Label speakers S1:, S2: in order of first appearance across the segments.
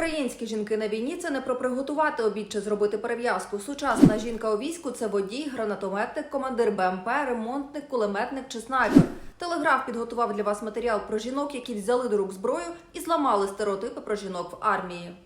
S1: Українські жінки на війні це не про приготувати обід чи зробити перев'язку. Сучасна жінка у війську це водій, гранатометник, командир БМП, ремонтник, кулеметник чи снайпер. Телеграф підготував для вас матеріал про жінок, які взяли до рук зброю і зламали стереотипи про жінок в армії.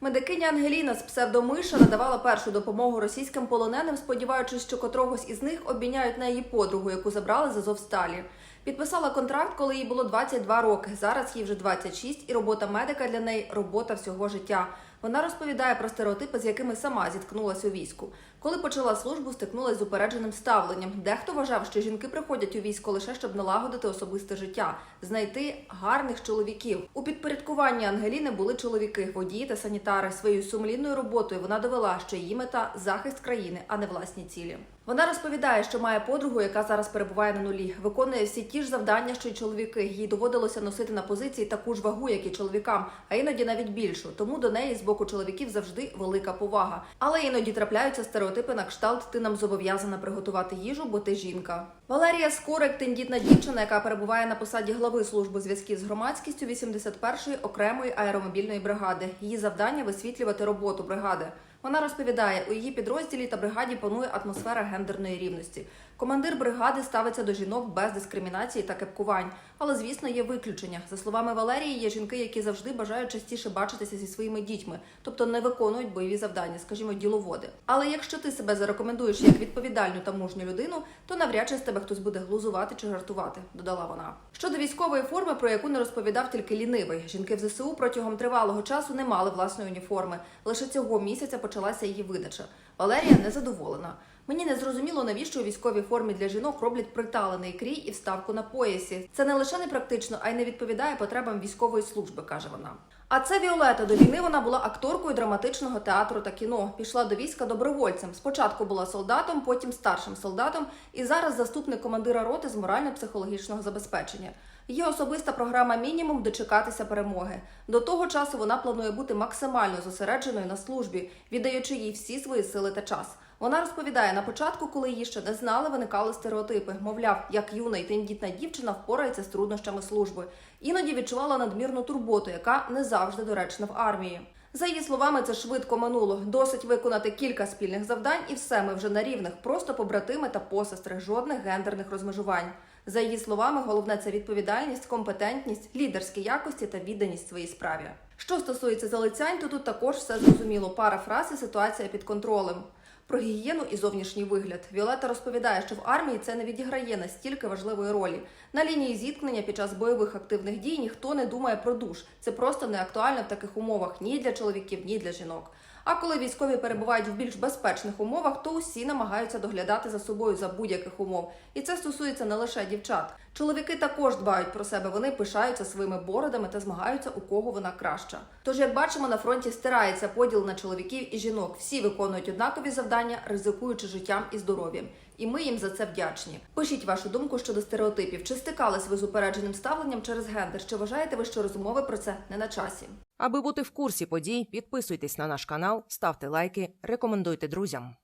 S1: Медикиня Ангеліна з псевдомиша надавала першу допомогу російським полоненим, сподіваючись, що котрогось із них обміняють на її подругу, яку забрали з Азовсталі. Підписала контракт, коли їй було 22 роки. Зараз їй вже 26, і робота медика для неї робота всього життя. Вона розповідає про стереотипи, з якими сама зіткнулася у війську. Коли почала службу, стикнулася з упередженим ставленням. Дехто вважав, що жінки приходять у військо лише щоб налагодити особисте життя, знайти гарних чоловіків. У підпорядкуванні Ангеліни були чоловіки, водії та санітари. Своєю сумлінною роботою вона довела, що її мета захист країни, а не власні цілі. Вона розповідає, що має подругу, яка зараз перебуває на нулі, виконує всі ті ж завдання, що й чоловіки. Їй доводилося носити на позиції таку ж вагу, як і чоловікам, а іноді навіть більшу. Тому до неї з боку чоловіків завжди велика повага. Але іноді трапляються стереотипи на кшталт. Ти нам зобов'язана приготувати їжу, бо ти жінка. Валерія Скорик, тендітна дівчина, яка перебуває на посаді глави служби зв'язків з громадськістю 81-ї окремої аеромобільної бригади. Її завдання висвітлювати роботу бригади. Вона розповідає, у її підрозділі та бригаді панує атмосфера гендерної рівності. Командир бригади ставиться до жінок без дискримінації та кепкувань. Але, звісно, є виключення. За словами Валерії, є жінки, які завжди бажають частіше бачитися зі своїми дітьми, тобто не виконують бойові завдання, скажімо, діловоди. Але якщо ти себе зарекомендуєш як відповідальну та мужню людину, то навряд чи з тебе хтось буде глузувати чи жартувати, додала вона. Щодо військової форми, про яку не розповідав тільки лінивий, жінки в ЗСУ протягом тривалого часу не мали власної уніформи. Лише цього місяця почалася її видача. Валерія незадоволена. Мені не зрозуміло, навіщо у військовій формі для жінок роблять приталений крій і вставку на поясі. Це не лише непрактично, а й не відповідає потребам військової служби, каже вона. А це Віолета. До війни вона була акторкою драматичного театру та кіно. Пішла до війська добровольцем. Спочатку була солдатом, потім старшим солдатом, і зараз заступник командира роти з морально-психологічного забезпечення. Її особиста програма мінімум дочекатися перемоги. До того часу вона планує бути максимально зосередженою на службі, віддаючи їй всі свої сили та час. Вона розповідає на початку, коли її ще не знали, виникали стереотипи. Мовляв, як юна і тендітна дівчина впорається з труднощами служби. Іноді відчувала надмірну турботу, яка не завжди доречна в армії. За її словами, це швидко минуло. Досить виконати кілька спільних завдань, і все ми вже на рівних, просто побратими та посестри, жодних гендерних розмежувань. За її словами, головне це відповідальність, компетентність, лідерські якості та відданість своїй справі. Що стосується залицянь, то тут також все зрозуміло. Пара фраз і ситуація під контролем. Про гігієну і зовнішній вигляд Віолета розповідає, що в армії це не відіграє настільки важливої ролі. На лінії зіткнення під час бойових активних дій ніхто не думає про душ. Це просто не актуально в таких умовах ні для чоловіків, ні для жінок. А коли військові перебувають в більш безпечних умовах, то усі намагаються доглядати за собою за будь-яких умов. І це стосується не лише дівчат. Чоловіки також дбають про себе. Вони пишаються своїми бородами та змагаються, у кого вона краща. Тож, як бачимо, на фронті стирається поділ на чоловіків і жінок. Всі виконують однакові завдання, ризикуючи життям і здоров'ям. І ми їм за це вдячні. Пишіть вашу думку щодо стереотипів. Чи стикались ви з упередженим ставленням через гендер? Чи вважаєте ви, що розмови про це не на часі?
S2: Аби бути в курсі подій, підписуйтесь на наш канал, ставте лайки, рекомендуйте друзям.